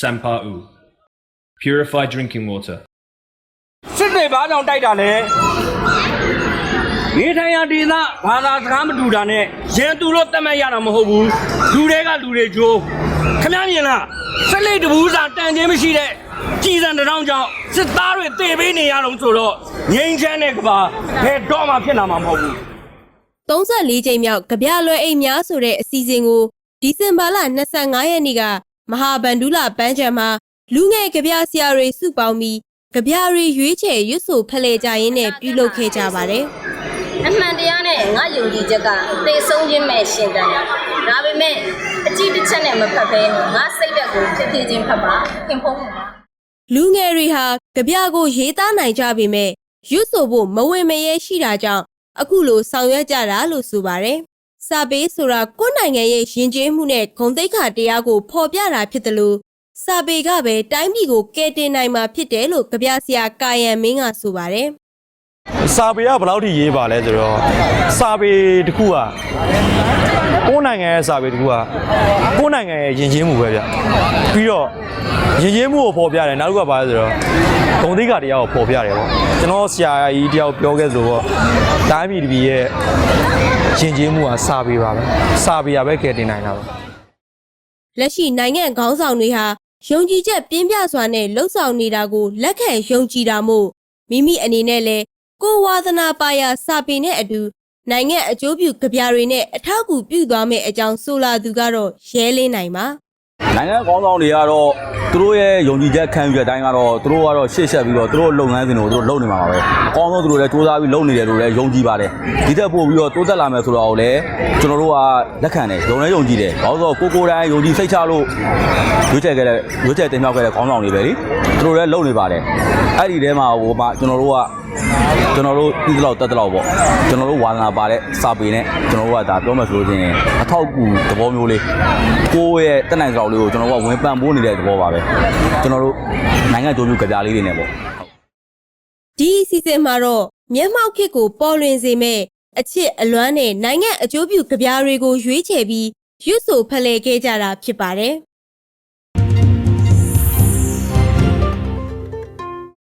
Sampa'u. Purified drinking water. စစ်တွေဘာကြောင့်တိုက်တာလဲနေထိုင်ရာဒေသဘာသာစကားမတူတာနဲ့ရန်သူလို့တတ်မှတ်ရတာမဟုတ်ဘူးလူတွေကလူတွေကြိုးခမမြင်လားဆက်လက်တဘူးစာတန်ခြင်းမရှိတဲ့ကြည်စံတစ်တောင်းကြောင့်စစ်သားတွေတေပေးနေရတော့ဆိုတော့ငိမ့်ချမ်းတဲ့ကဘာဘယ်တော့မှဖြစ်လာမှာမဟုတ်ဘူး34ကြိမ်မြောက်ကြပြလွဲအိမ်များဆိုတဲ့အစီအစဉ်ကိုဒီဇင်ဘာလ25ရက်နေ့က မဟာဗန္ဓုလပန်းချံမှာလူငယ်ကြပြဆရာတွေစုပေါင်းပြီးကြပြတွေရွေးချယ်ရွတ်ဆိုဖလှယ်ကြရင်းနဲ့ပြုလုပ်ခဲ့ကြပါတယ်အမှန်တရားနဲ့ငါယုံကြည်ချက်ကသေဆုံးခြင်းမဲ့ရှင်တန်တာဒါပေမဲ့အကြည့်တစ်ချက်နဲ့မဖတ်ဘဲငါစိတ်ဓာတ်ကိုဖြစ်ဖြစ်ချင်းဖတ်ပါခင်ဖုံးမှာပါ။လူငယ်တွေဟာကြပြကိုရေးသားနိုင်ကြပေမဲ့ရွတ်ဆိုဖို့မဝင်မရဲရှိတာကြောင့်အခုလိုဆောင်ရွက်ကြတာလို့ဆိုပါတယ်။ စာပေဆိုတာကိုယ့်နိုင်ငံရဲ့ယဉ်ကျေးမှုနဲ့ဂုဏ်သိက္ခာတရားကိုဖော်ပြတာဖြစ်တယ်လို့စာပေကပဲတိုင်းပြည်ကိုကယ်တင်နိုင်မှာဖြစ်တယ်လို့ကြပြဆရာကာယံမင်းကဆိုပါတယ်။စာပေကဘယ်လောက်ထိရေးပါလဲဆိုတော့စာပေတစ်ခုကကိုယ်နိုင်ငံရဲ့စာပေတစ်ခုကကိုယ်နိုင်ငံရဲ့ယဉ်ကျေးမှုပဲဗျပြီးတော့ယဉ်ကျေးမှုကိုပေါ်ပြတယ်နောက်တစ်ခုကဘာလဲဆိုတော့ဂုဏ်သိက္ခာတရားကိုပေါ်ပြတယ်ပေါ့ကျွန်တော်ဆရာကြီးတယောက်ပြောခဲ့သလိုပေါ့တိုင်းပြည်တစ်ပြည်ရဲ့ ယဉ်ကျေးမှုကစာပေပါပဲစာပေရပဲကယ်တင်နိုင်တာပါလက်ရှိနိုင်ငံခေါင်းဆောင်တွေဟာယုံကြည်ချက်ပြင်းပြစွာနဲ့လှုပ်ဆောင်နေတာကိုလက်ခံယုံကြည်တာမို့မိမိအနေနဲ့လည်းကိုယ်ဝါသနာပါရာစာပေနဲ့အတူနိုင်ငံအကျိုးပြုကြပြတွေနဲ့အထောက်အကူပြုသွားမယ့်အကြောင်းဆိုလာသူကတော့ရဲလင်းနိုင်ပါ နိုင်ငံကောင်းဆောင်တွေကတော့သူတို့ရဲ့ယုံကြည်ချက်ခံယူချက်အတိုင်းကတော့သူတို့ကတော့ရှေ့ဆက်ပြီးတော့သူတို့လုပ်ငန်းစဉ်တွေကိုသူတို့လုပ်နေမှာပါပဲအကောင်းဆုံးသူတို့လည်းစူးစမ်းပြီးလုပ်နေတယ်လို့လည်းယုံကြည်ပါတယ်ဒီတက်ပို့ပြီးတော့တိုးတက်လာမယ်ဆိုတော့လည်းကျွန်တော်တို့ကလက်ခံတယ်ယုံလဲယုံကြည်တယ်ဘာလို့ဆိုတော့ကိုကိုတိုင်းယုံကြည်စိတ်ချလို့ရွေးချယ်ခဲ့တဲ့ရွေးချယ်တင်မြှောက်ခဲ့တဲ့ကောင်းဆောင်တွေပဲလေသူတို့လည်းလုပ်နေပါတယ်အဲ့ဒီထဲမှာဟိုမှာကျွန်တော်တို့ကကျွန်တော်တို့ဒီလောက်တက်တလောက်ပေါ့ကျွန်တော်တို့ဝါသနာပါတဲ့စာပေနဲ့ကျွန်တော်တို့ကဒါပြောမှဆိုလို့ချင်းအထောက်အကူသဘောမျိုးလေးကိုယ့်ရဲ့တက်နိုင်စလောက်လေးကိုကျွန်တော်တို့ကဝင်ပန်ပိုးနေတဲ့သဘောပါပဲကျွန်တော်တို့နိုင်ငံကြိုးပြကြပြလေးတွေနဲ့ပေါ့ဒီအစီအစဉ်မှာတော့မျက်မှောက်ခစ်ကိုပေါ်လွင်စေမဲ့အချစ်အလွမ်းနဲ့နိုင်ငံအကျိုးပြုကြပြတွေကိုရွေးချယ်ပြီးရွတ်ဆိုဖလှယ်ခဲ့ကြတာဖြစ်ပါတယ်